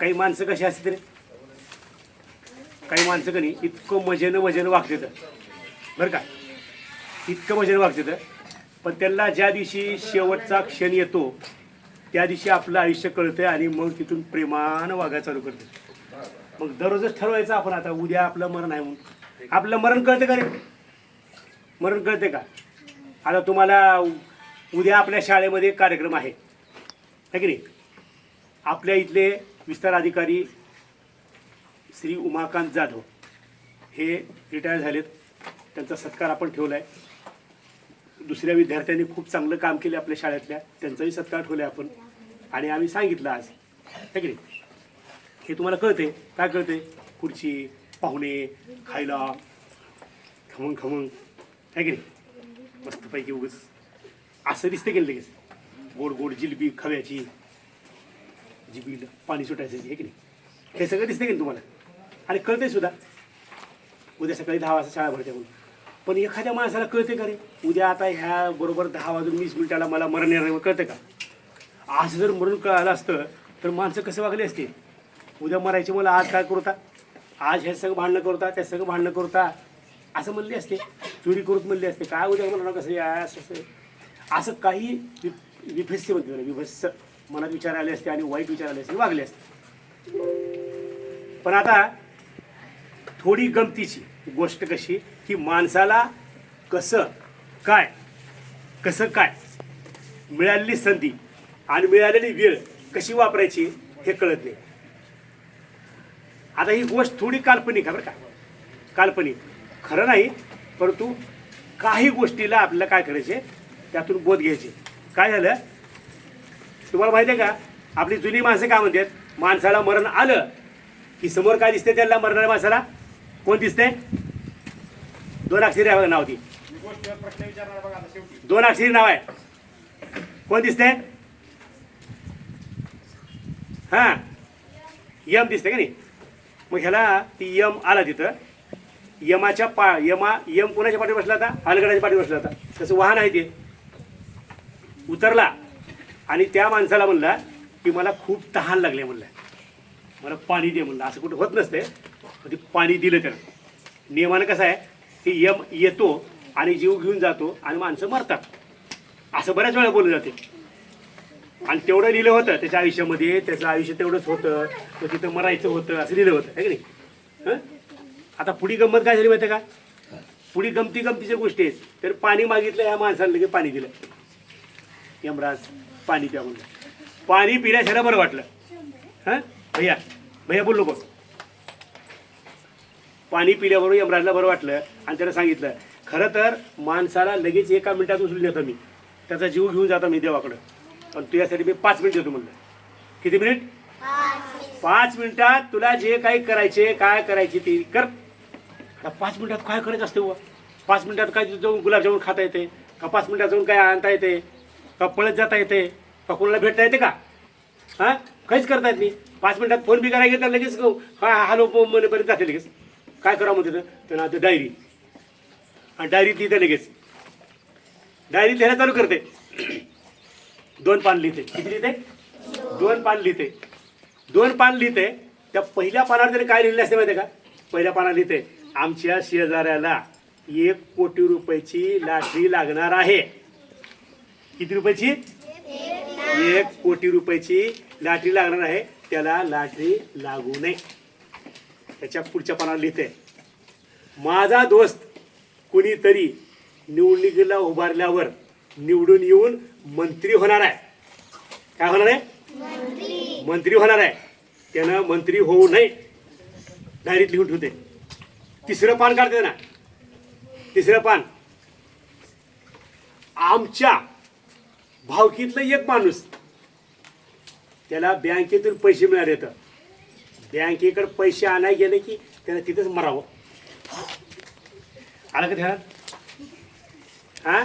काही माणसं कशी असते काही माणसं कधी इतकं मजेनं मजेनं वागतात बरं का? इतकं मजेनं वागतात पण त्यांना ज्या दिवशी शेवटचा क्षण येतो त्या दिवशी आपलं आयुष्य कळतंय आणि मग तिथून प्रेमानं वागायला चालू करते मग दररोजच ठरवायचं आपण आता उद्या आपलं मरण आहे म्हणून. आपलं मरण कळतं का रे? मरण कळते का? आता तुम्हाला उद्या आपल्या शाळेमध्ये कार्यक्रम आहे. की नाही? आपल्या इथले विस्तार अधिकारी श्री उमाकांत जाधव हे रिटायर झालेत. त्यांचा सत्कार आपण ठेवला आहे दुसऱ्या विद्यार्थ्यांनी खूप चांगलं काम केलं आपल्या शाळेतल्या. त्यांचाही सत्कार ठेवला आहे आपण. आणि आम्ही सांगितलं आज. है की नाही? हे तुम्हाला कळते काय कळते खुर्ची पाहुणे खायला खमंग खमंग. आहे की नाही? मस्तपैकी उगच. असं दिसते की लगेच? गोड गोड जिलबी खव्याची. जी बिल पाणी सुटायचं हे की नाही? हे सगळं दिसते की नाही तुम्हाला? आणि कळते सुद्धा. उद्या सकाळी दहा वाजता शाळा भरते म्हणून. पण एखाद्या माणसाला कळते का रे? उद्या आता ह्या बरोबर दहा वाजून वीस मिनिटाला मला मरण येणार कळते का? आज जर मरण कळालं असतं तर माणसं कसं वागले असते? उद्या मरायचे मला आज काय करता? आज हे सगळं भांडणं करता त्या सगळं भांडणं करता असं म्हणले असते? चोरी करून म्हणले असते? काय उद्या म्हणणार कसं या असं असं. असं काही वि विभत्स्य म्हणते त्याला, विभत्स मनात विचार आले असते आणि वाईट विचार आले असते वागले असते. पण आता थोडी गमतीची गोष्ट कशी की माणसाला कसं काय कसं काय मिळालेली संधी आणि मिळालेली वेळ कशी वापरायची हे कळत नाही. आता ही गोष्ट थोडी काल्पनिक आहे बरं का. काल्पनिक. खरं नाही परंतु काही गोष्टीला आपल्याला काय करायचे त्यातून बोध घ्यायचे. काय झालं? तुम्हाला माहिती आहे का? आपली जुनी माणसं काय म्हणतात? माणसाला मरण आलं की समोर काय दिसते त्याला मरणाऱ्या माणसाला? कोण दिसते दोन अक्षरी आहे बघा नाव ती. दोन अक्षरी नाव आहे. कोण दिसते हा. यम दिसते का नाही? मग ह्याला ती यम आला तिथं. यमाच्या पा यमा यम कोणाच्या पाठी बसला होता? अलगडाच्या पाठी बसला होता. तसं वाहन आहे ते. उतरला. आणि त्या माणसाला म्हणला की मला खूप तहान लागले म्हणलं. मला पाणी दे म्हणलं. असं कुठं होत नसते. ते पाणी दिलं त्यानं. नियमानं कसं आहे की यम येतो आणि जीव घेऊन जातो आणि माणसं मरतात. असं बऱ्याच वेळा बोललं जाते. आणि तेवढं लिहिलं होतं. त्याच्या आयुष्यामध्ये त्याचं आयुष्य तेवढंच होतं. तो तिथं मरायचं होतं. असं लिहिलं होतं. आहे की नाही? आता पुढी गंमत काय झाली माहिती आहे का? पुढी गमती गमतीच्या गोष्टी आहेत. तर पाणी मागितलं या माणसाला लगेच पाणी दिलं. यमराज पाणी प्या म्हणलं. पाणी पिल्याशिवाय बरं वाटलं. हां? भैया भैया बोललो बघ पाणी पिल्याबरोबर यमराजला बरं वाटलं आणि त्याला सांगितलं खरं तर माणसाला लगेच एका मिनिटात उचलून येतो मी. त्याचा जीव घेऊन जातो मी देवाकडं. पण तुझ्यासाठी मी पाच मिनिट देतो म्हणलं. किती मिनिट? पाच मिनिटात तुला जे काही करायचे काय करायचे ते कर. आता पाच मिनिटात काय करायचं असते बुवा? पाच मिनिटात काय जाऊन गुलाबजामुन खाता येते? का पाच मिनिटात जाऊन काय आणता येते? का पळत जाता येते. का कोणाला भेटता येते का? हां? काहीच करता येत नाही. पाच मिनिटात फोन बी करायला घेतला लगेच हा हॅलो म्हणेपर्यंत जाते लगेच. काय करा म्हणते तर? त्यांना आता डायरी आणि डायरी लिहिते लगेच. डायरी लिहायला चालू करते. दोन पान लिहिते. किती लिहिते? दोन पान लिहिते. दोन पान लिहिते. त्या पहिल्या पानावर त्याने काय लिहिलं असते माहिती आहे का? पहिल्या पानावर लिहिते आमच्या शेजाऱ्याला एक कोटी रुपयाची लाटरी लागणार आहे. किती रुपयाची? एक कोटी रुपयाची लाटरी लागणार आहे. त्याला लाटरी लागू नये. त्याच्या पुढच्या पानावर लिहिते माझा दोस्त कुणीतरी निवडणुकीला उभारल्यावर निवडून येऊन मंत्री होणार आहे. काय होणार आहे? मंत्री होणार आहे. त्यानं मंत्री होऊ नये. डायरीत लिहून ठेवते. तिसरं पान काढते ना. तिसरं पान आमच्या भावकीतलं एक माणूस त्याला बँकेतून पैसे मिळाले तर. बँकेकडे पैसे आणाय गेले की त्याला तिथंच मरावं. आलं का ध्यानात? हा?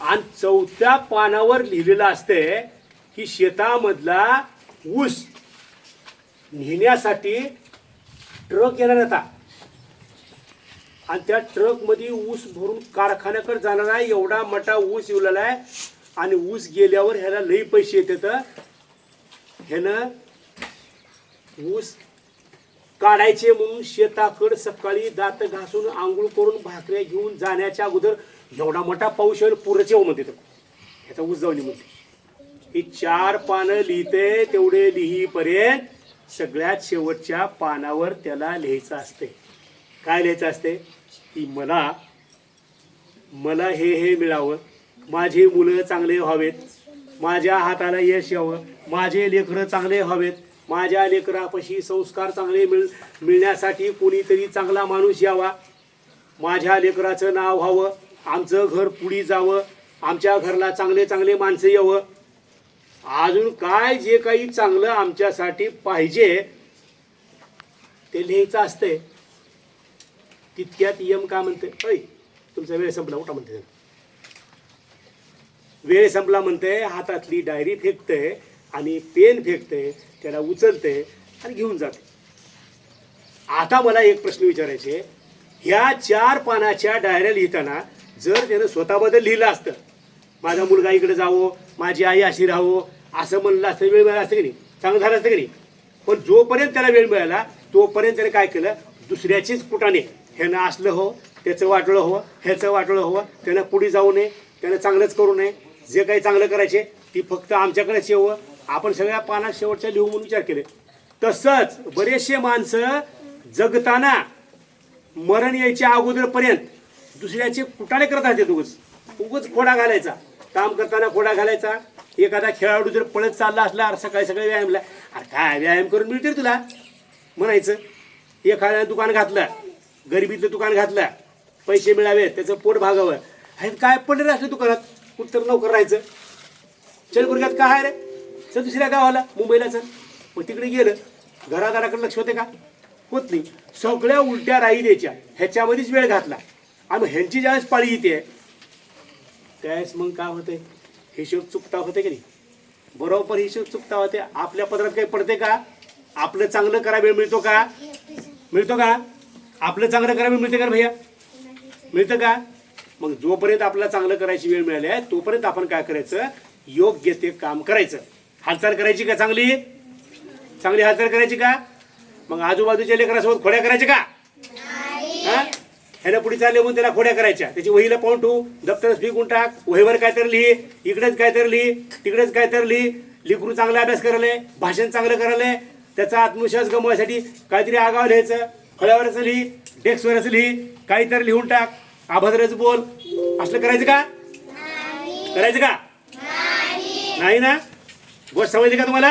आणि चौथ्या पानावर लिहिलेलं असते की शेतामधला ऊस नेण्यासाठी ट्रक येणार होता. आणि त्या ट्रकमध्ये ऊस भरून कारखान्याकडे जाणार आहे एवढा मोठा ऊस येवलेला आहे आणि ऊस गेल्यावर ह्याला लई पैसे येतात ह्यानं ऊस काढायचे म्हणून शेताकड सकाळी दात घासून आंघोळ करून भाकऱ्या घेऊन जाण्याच्या अगोदर एवढा मोठा पाऊस येईल पुरच येऊ म्हणते ह्याचा ऊस जाऊन म्हणते. ही चार पानं लिहिते तेवढे लिहीपर्यंत सगळ्यात शेवटच्या पानावर त्याला लिहायचं असते. काय लिहायचं असते? की मला मला हे हे मिळावं. माझी मुलं चांगले व्हावेत. माझ्या हाताला यश यावं. माझे लेकरं चांगले व्हावेत. माझ्या लेकरापाशी संस्कार चांगले मिळ मिळण्यासाठी कोणीतरी चांगला माणूस यावा. माझ्या लेकराचं नाव व्हावं. आमचं घर पुढी जावं. आमच्या घरला चांगले चांगले माणसं यावं. अजून काय जे काही चांगलं आमच्यासाठी पाहिजे ते लिहायचं असतंय. तितक्यात यम का म्हणते ऐ तुमचा वेळ संपला उठा म्हणते वेळ संपला म्हणते हातातली डायरी फेकते आणि पेन फेकते त्याला उचलते आणि घेऊन जाते. आता मला एक प्रश्न विचारायचे ह्या चार पानाच्या डायऱ्या लिहिताना जर त्यानं स्वतःबद्दल लिहिलं असतं माझा मुलगा इकडे जावो माझी आई अशी राहावो असं म्हणलं असतं वेळ मिळाला असतं की नाही? चांगलं झालं असतं की नाही? पण जोपर्यंत त्याला वेळ मिळाला तोपर्यंत त्याने काय केलं? दुसऱ्याचीच कुटाने ह्यानं असलं हो त्याचं वाटलं हो ह्याचं वाटलं हो त्यानं पुढे जाऊ नये त्यानं चांगलंच करू नये. जे काही चांगलं करायचे ती फक्त आमच्याकडेच शेव आपण सगळ्या पानात शेवटच्या लिहू म्हणून विचार केले. तसंच बरेचसे माणसं जगताना मरण यायच्या अगोदरपर्यंत दुसऱ्याचे कुटाणे करत राहते उगच. उगच खोडा घालायचा. काम करताना खोडा घालायचा. एखादा खेळाडू जर पळत चालला असला अरे सकाळी सकाळी व्यायामला अरे काय व्यायाम करून मिळते तुला? म्हणायचं. एखाद्या दुकान घातलं गरिबीतलं दुकान घातलं पैसे मिळावे त्याचं पोट भागावं. हे काय पडलं असलं दुकानात? कुठं नोकर राहायचं. चल का आहे रे? चल दुसऱ्या गावाला मुंबईला चल. मग तिकडे गेलं. घरादाराकडे लक्ष होते का? होत नाही. सगळ्या उलट्या राही द्यायच्या. ह्याच्यामध्येच वेळ घातला. आणि ह्यांची ज्यावेळेस पाळी येते त्यावेळेस मग काय होते हिशोब चुकता होते की नाही? बरोबर हिशोब चुकता होते. आपल्या पदरात काही पडते का? आपलं चांगलं करा वेळ मिळतो का? मिळतो का? आपलं चांगलं करा वेळ मिळते का भैया? मिळतं का? मग जोपर्यंत आपल्याला चांगलं करायची वेळ मिळाली आहे तोपर्यंत आपण काय करायचं? योग्य ते काम करायचं. हालचाल करायची का चांगली? चांगली हालचाल करायची का? मग आजूबाजूच्या लेकरासोबत खोड्या करायच्या का? हा? ह्याला पुढे चालले म्हणून त्याला खोड्या करायच्या. त्याची वहीला पाहून ठेवू. दप्तरच फेकून टाक. वहीवर काहीतरी लिही इकडेच काहीतरी लिही तिकडेच काहीतरी लिही लिकरू चांगला अभ्यास करायला भाषण चांगलं करायला त्याचा आत्मविश्वास गमवायसाठी काहीतरी आगाव लिहायचं. फळ्यावरच लिही डेस्कवरच लिही काहीतरी लिहून टाक. अभद्रच बोल. असलं करायचं का? करायचं का? नाही. ना? गोष्ट समजली का तुम्हाला?